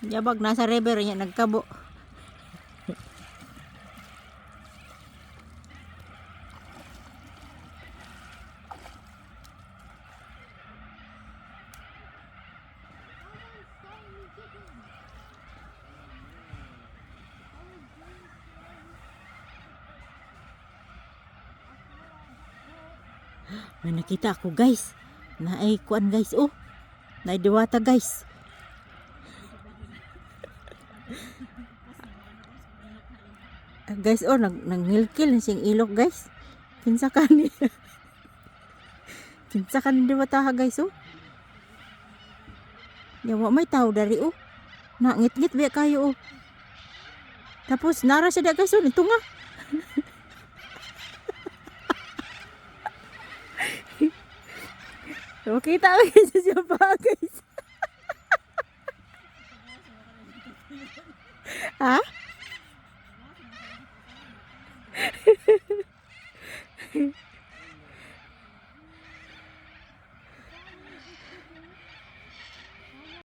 Yabag nasa river niya nagkabo. May nakita ako guys. Na ay kuan guys oh. Na diwata guys. Ah, guys oh nag nangilkil na siyang ilok guys. Kinsa ka ni. Kinsa ka ni diwata ha guys oh. Yawa may tao dari oh. Na ngit-ngit biya kayo oh. Tapos nara siya da guys oh nito nga. Makita ko guys siya pa guys. Huh?